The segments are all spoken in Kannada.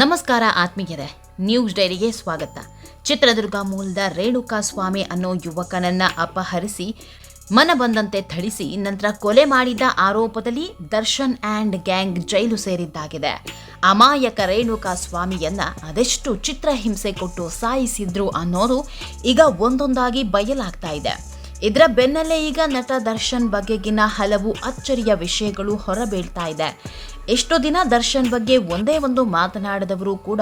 ನಮಸ್ಕಾರ ಆತ್ಮೀಯರೇ, ನ್ಯೂಸ್ ಡೈರಿಗೆ ಸ್ವಾಗತ. ಚಿತ್ರದುರ್ಗ ಮೂಲದ ರೇಣುಕಾ ಸ್ವಾಮಿ ಅನ್ನೋ ಯುವಕನನ್ನ ಅಪಹರಿಸಿ, ಮನ ಬಂದಂತೆ ಥಳಿಸಿ, ನಂತರ ಕೊಲೆ ಮಾಡಿದ ಆರೋಪದಲ್ಲಿ ದರ್ಶನ್ ಆ್ಯಂಡ್ ಗ್ಯಾಂಗ್ ಜೈಲು ಸೇರಿದ್ದಾಗಿದೆ. ಅಮಾಯಕ ರೇಣುಕಾ ಸ್ವಾಮಿಯನ್ನ ಅದೆಷ್ಟು ಚಿತ್ರಹಿಂಸೆ ಕೊಟ್ಟು ಸಾಯಿಸಿದ್ರು ಅನ್ನೋದು ಈಗ ಒಂದೊಂದಾಗಿ ಬಯಲಾಗ್ತಾ ಇದೆ. ಇದರ ಬೆನ್ನಲ್ಲೇ ಈಗ ನಟ ದರ್ಶನ್ ಬಗೆಗಿನ ಹಲವು ಅಚ್ಚರಿಯ ವಿಷಯಗಳು ಹೊರಬೀಳ್ತಾ ಇದೆ. ಎಷ್ಟು ದಿನ ದರ್ಶನ್ ಬಗ್ಗೆ ಒಂದೇ ಒಂದು ಮಾತನಾಡದವರು ಕೂಡ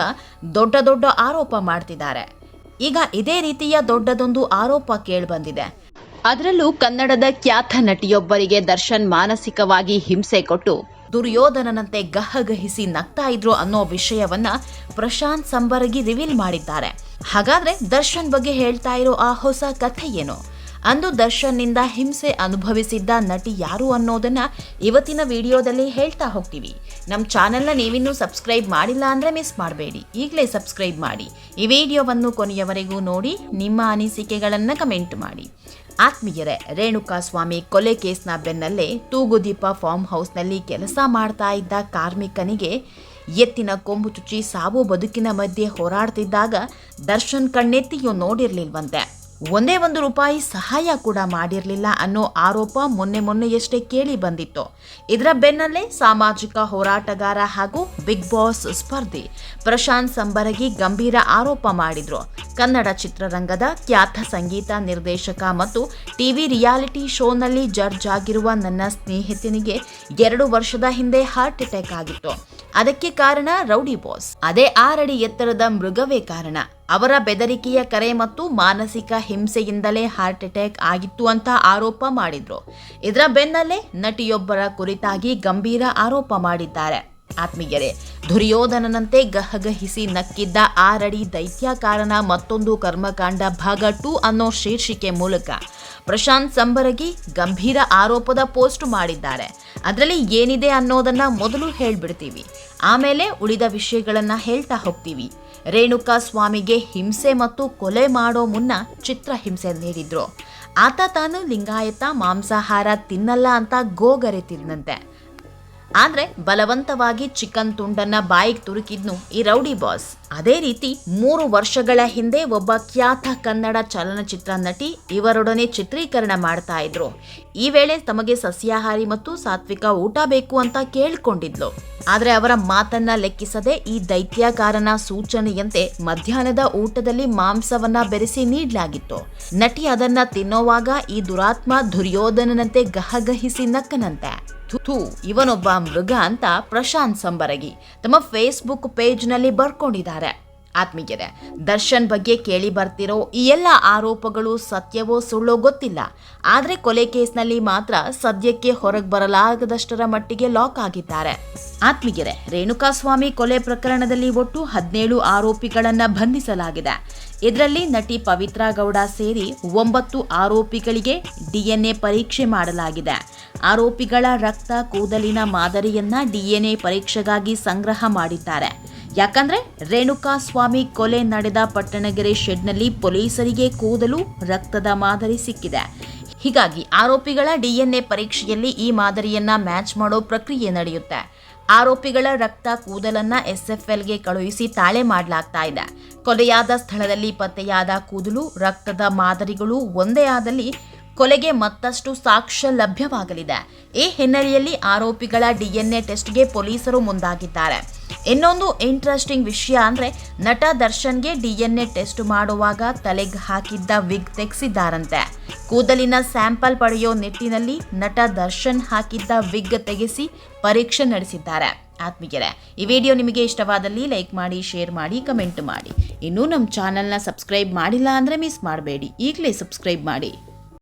ದೊಡ್ಡ ದೊಡ್ಡ ಆರೋಪ ಮಾಡ್ತಿದ್ದಾರೆ. ಈಗ ಇದೇ ರೀತಿಯ ದೊಡ್ಡದೊಂದು ಆರೋಪ ಕೇಳಿಬಂದಿದೆ. ಅದರಲ್ಲೂ ಕನ್ನಡದ ಖ್ಯಾತ ನಟಿಯೊಬ್ಬರಿಗೆ ದರ್ಶನ್ ಮಾನಸಿಕವಾಗಿ ಹಿಂಸೆ ಕೊಟ್ಟು ದುರ್ಯೋಧನನಂತೆ ಗಹಗಹಿಸಿ ನಗ್ತಾ ಇದ್ರು ಅನ್ನೋ ವಿಷಯವನ್ನ ಪ್ರಶಾಂತ್ ಸಂಬರಗಿ ರಿವೀಲ್ ಮಾಡಿದ್ದಾರೆ. ಹಾಗಾದ್ರೆ ದರ್ಶನ್ ಬಗ್ಗೆ ಹೇಳ್ತಾ ಇರೋ ಆ ಹೊಸ ಕಥೆ ಏನು? ಅಂದು ದರ್ಶನ್ನಿಂದ ಹಿಂಸೆ ಅನುಭವಿಸಿದ್ದ ನಟಿ ಯಾರು ಅನ್ನೋದನ್ನ ಇವತ್ತಿನ ವಿಡಿಯೋದಲ್ಲಿ ಹೇಳ್ತಾ ಹೋಗ್ತೀವಿ. ನಮ್ಮ ಚಾನೆಲ್ನ ನೀವಿನ್ನೂ ಸಬ್ಸ್ಕ್ರೈಬ್ ಮಾಡಿಲ್ಲ ಅಂದರೆ ಮಿಸ್ ಮಾಡಬೇಡಿ. ಈಗಲೇ ಸಬ್ಸ್ಕ್ರೈಬ್ ಮಾಡಿ. ಈ ವಿಡಿಯೋವನ್ನು ಕೊನೆಯವರೆಗೂ ನೋಡಿ, ನಿಮ್ಮ ಅನಿಸಿಕೆಗಳನ್ನು ಕಮೆಂಟ್ ಮಾಡಿ. ಆತ್ಮೀಯರೇ, ರೇಣುಕಾ ಸ್ವಾಮಿ ಕೊಲೆ ಕೇಸ್ನ ಬೆನ್ನಲ್ಲೇ ತೂಗುದೀಪ ಫಾರ್ಮ್ ಹೌಸ್ನಲ್ಲಿ ಕೆಲಸ ಮಾಡ್ತಾ ಇದ್ದ ಕಾರ್ಮಿಕನಿಗೆ ಎತ್ತಿನ ಕೊಂಬು ಚುಚ್ಚಿ ಸಾವು ಬದುಕಿನ ಮಧ್ಯೆ ಹೋರಾಡ್ತಿದ್ದಾಗ ದರ್ಶನ್ ಕಣ್ಣೆತ್ತಿಯೂ ನೋಡಿರ್ಲಿಲ್ವಂತೆ. ಒಂದೇ ಒಂದು ರೂಪಾಯಿ ಸಹಾಯ ಕೂಡ ಮಾಡಿರಲಿಲ್ಲ ಅನ್ನೋ ಆರೋಪ ಮೊನ್ನೆ ಮೊನ್ನೆಯಷ್ಟೇ ಕೇಳಿ ಬಂದಿತ್ತು. ಇದರ ಬೆನ್ನಲ್ಲೇ ಸಾಮಾಜಿಕ ಹೋರಾಟಗಾರ ಹಾಗೂ ಬಿಗ್ ಬಾಸ್ ಸ್ಪರ್ಧಿ ಪ್ರಶಾಂತ್ ಸಂಬರಗಿ ಗಂಭೀರ ಆರೋಪ ಮಾಡಿದ್ರು. ಕನ್ನಡ ಚಿತ್ರರಂಗದ ಖ್ಯಾತ ಸಂಗೀತ ನಿರ್ದೇಶಕ ಮತ್ತು ಟಿವಿ ರಿಯಾಲಿಟಿ ಶೋನಲ್ಲಿ ಜಡ್ಜ್ ಆಗಿರುವ ನನ್ನ ಸ್ನೇಹಿತನಿಗೆ ಎರಡು ವರ್ಷದ ಹಿಂದೆ ಹಾರ್ಟ್ ಅಟ್ಯಾಕ್ ಆಗಿತ್ತು. ಅದಕ್ಕೆ ಕಾರಣ ರೌಡಿ ಬಾಸ್. ಅದೇ ಆರಡಿ ಎತ್ತರದ ಮೃಗವೇ ಕಾರಣ. ಅವರ ಬೆದರಿಕೆಯ ಕರೆ ಮತ್ತು ಮಾನಸಿಕ ಹಿಂಸೆಯಿಂದಲೇ ಹಾರ್ಟ್ ಅಟ್ಯಾಕ್ ಆಗಿತ್ತು ಅಂತ ಆರೋಪ ಮಾಡಿದ್ರು. ಇದರ ಬೆನ್ನಲ್ಲೇ ನಟಿಯೊಬ್ಬರ ಕುರಿತಾಗಿ ಗಂಭೀರ ಆರೋಪ ಮಾಡಿದ್ದಾರೆ. ಆತ್ಮೀಯರೇ, ದುರ್ಯೋಧನನಂತೆ ಗಹಗಹಿಸಿ ನಕ್ಕಿದ್ದ ಆರಡಿ ದೈತ್ಯಕಾರನ ಮತ್ತೊಂದು ಕರ್ಮಕಾಂಡ ಭಾಗ ಟು ಅನ್ನೋ ಶೀರ್ಷಿಕೆ ಮೂಲಕ ಪ್ರಶಾಂತ್ ಸಂಬರಗಿ ಗಂಭೀರ ಆರೋಪದ ಪೋಸ್ಟ್ ಮಾಡಿದ್ದಾರೆ. ಅದರಲ್ಲಿ ಏನಿದೆ ಅನ್ನೋದನ್ನ ಮೊದಲು ಹೇಳ್ಬಿಡ್ತೀವಿ. ಆಮೇಲೆ ಉಳಿದ ವಿಷಯಗಳನ್ನ ಹೇಳ್ತಾ ಹೋಗ್ತೀವಿ. ರೇಣುಕಾ ಸ್ವಾಮಿಗೆ ಹಿಂಸೆ ಮತ್ತು ಕೊಲೆ ಮಾಡೋ ಮುನ್ನ ಚಿತ್ರ ಹಿಂಸೆ ನೀಡಿದ್ರು. ಆತ ತಾನು ಲಿಂಗಾಯತ, ಮಾಂಸಾಹಾರ ತಿನ್ನಲ್ಲ ಅಂತ ಗೋಗರೆತಿದ್ನಂತೆ ಆದ್ರೆ ಬಲವಂತವಾಗಿ ಚಿಕನ್ ತುಂಡನ್ನ ಬಾಯಿಗೆ ತುರುಕಿದ್ನು ಈ ರೌಡಿ ಬಾಸ್. ಅದೇ ರೀತಿ ಮೂರು ವರ್ಷಗಳ ಹಿಂದೆ ಒಬ್ಬ ಖ್ಯಾತ ಕನ್ನಡ ಚಲನಚಿತ್ರ ನಟಿ ಇವರೊಡನೆ ಚಿತ್ರೀಕರಣ ಮಾಡ್ತಾ ಇದ್ರು. ಈ ವೇಳೆ ತಮಗೆ ಸಸ್ಯಾಹಾರಿ ಮತ್ತು ಸಾತ್ವಿಕ ಊಟ ಬೇಕು ಅಂತ ಕೇಳ್ಕೊಂಡಿದ್ಲು. ಆದ್ರೆ ಅವರ ಮಾತನ್ನ ಲೆಕ್ಕಿಸದೆ ಈ ದೈತ್ಯಾಕಾರನ ಸೂಚನೆಯಂತೆ ಮಧ್ಯಾಹ್ನದ ಊಟದಲ್ಲಿ ಮಾಂಸವನ್ನ ಬೆರೆಸಿ ನೀಡಲಾಗಿತ್ತು. ನಟಿ ಅದನ್ನ ತಿನ್ನೋವಾಗ ಈ ದುರಾತ್ಮ ದುರ್ಯೋಧನನಂತೆ ಗಹಗಹಿಸಿ ನಕ್ಕನಂತೆ. ಥು ಇವನೊಬ್ಬ ಮೃಗ ಅಂತ ಪ್ರಶಾಂತ್ ಸಂಬರಗಿ ತಮ್ಮ ಫೇಸ್ಬುಕ್ ಪೇಜ್ನಲ್ಲಿ ಬರ್ಕೊಂಡಿದ್ದಾರೆ. ಆತ್ಮೀಯರೇ, ದರ್ಶನ್ ಬಗ್ಗೆ ಕೇಳಿ ಬರ್ತಿರೋ ಈ ಎಲ್ಲ ಆರೋಪಗಳು ಸತ್ಯವೋ ಸುಳ್ಳೋ ಗೊತ್ತಿಲ್ಲ. ಆದರೆ ಕೊಲೆ ಕೇಸ್ನಲ್ಲಿ ಮಾತ್ರ ಸದ್ಯಕ್ಕೆ ಹೊರಗೆ ಬರಲಾಗದಷ್ಟರ ಮಟ್ಟಿಗೆ ಲಾಕ್ ಆಗಿದ್ದಾರೆ. ಆತ್ಮೀಯರೇ, ರೇಣುಕಾಸ್ವಾಮಿ ಕೊಲೆ ಪ್ರಕರಣದಲ್ಲಿ ಒಟ್ಟು ಹದಿನೇಳು ಆರೋಪಿಗಳನ್ನ ಬಂಧಿಸಲಾಗಿದೆ. ಇದರಲ್ಲಿ ನಟಿ ಪವಿತ್ರ ಗೌಡ ಸೇರಿ ಒಂಬತ್ತು ಆರೋಪಿಗಳಿಗೆ ಡಿಎನ್ಎ ಪರೀಕ್ಷೆ ಮಾಡಲಾಗಿದೆ. ಆರೋಪಿಗಳ ರಕ್ತ ಕೂದಲಿನ ಮಾದರಿಯನ್ನ ಡಿಎನ್ಎ ಪರೀಕ್ಷೆಗಾಗಿ ಸಂಗ್ರಹ ಮಾಡಿದ್ದಾರೆ. ಯಾಕಂದ್ರೆ ರೇಣುಕಾ ಸ್ವಾಮಿ ಕೊಲೆ ನಡೆದ ಪಟ್ಟಣಗೆರೆ ಶೆಡ್ನಲ್ಲಿ ಪೊಲೀಸರಿಗೆ ಕೂದಲು, ರಕ್ತದ ಮಾದರಿ ಸಿಕ್ಕಿದೆ. ಹೀಗಾಗಿ ಆರೋಪಿಗಳ ಡಿಎನ್ಎ ಪರೀಕ್ಷೆಯಲ್ಲಿ ಈ ಮಾದರಿಯನ್ನ ಮ್ಯಾಚ್ ಮಾಡೋ ಪ್ರಕ್ರಿಯೆ ನಡೆಯುತ್ತೆ. ಆರೋಪಿಗಳ ರಕ್ತ ಕೂದಲನ್ನ ಎಸ್ಎಫ್ಎಲ್ಗೆ ಕಳುಹಿಸಿ ತಾಳೆ ಮಾಡಲಾಗ್ತಾ ಇದೆ. ಕೊಲೆಯಾದ ಸ್ಥಳದಲ್ಲಿ ಪತ್ತೆಯಾದ ಕೂದಲು, ರಕ್ತದ ಮಾದರಿಗಳು ಒಂದೇ ಆದಲ್ಲಿ ಕೊಲೆಗೆ ಮತ್ತಷ್ಟು ಸಾಕ್ಷ್ಯ ಲಭ್ಯವಾಗಲಿದೆ ಈ ಹಿನ್ನೆಲೆಯಲ್ಲಿ ಆರೋಪಿಗಳ ಡಿಎನ್ಎ ಟೆಸ್ಟ್ಗೆ ಪೊಲೀಸರು ಮುಂದಾಗಿದ್ದಾರೆ. ಇನ್ನೊಂದು ಇಂಟ್ರೆಸ್ಟಿಂಗ್ ವಿಷಯ ಅಂದ್ರೆ ನಟ ದರ್ಶನ್ಗೆ ಡಿಎನ್ಎ ಟೆಸ್ಟ್ ಮಾಡುವಾಗ ತಲೆಗೆ ಹಾಕಿದ್ದ ವಿಗ್ ತೆಗೆಸಿದ್ದಾರಂತೆ. ಕೂದಲಿನ ಸ್ಯಾಂಪಲ್ ಪಡೆಯೋ ನಿಟ್ಟಿನಲ್ಲಿ ನಟ ದರ್ಶನ್ ಹಾಕಿದ್ದ ವಿಗ್ ತೆಗೆಸಿ ಪರೀಕ್ಷೆ ನಡೆಸಿದ್ದಾರೆ. ಆತ್ಮೀಯರೇ, ಈ ವಿಡಿಯೋ ನಿಮಗೆ ಇಷ್ಟವಾದಲ್ಲಿ ಲೈಕ್ ಮಾಡಿ, ಶೇರ್ ಮಾಡಿ, ಕಮೆಂಟ್ ಮಾಡಿ. ಇನ್ನೂ ನಮ್ಮ ಚಾನಲ್ನ ಸಬ್ಸ್ಕ್ರೈಬ್ ಮಾಡಿಲ್ಲ ಅಂದರೆ ಮಿಸ್ ಮಾಡಬೇಡಿ. ಈಗಲೇ ಸಬ್ಸ್ಕ್ರೈಬ್ ಮಾಡಿ.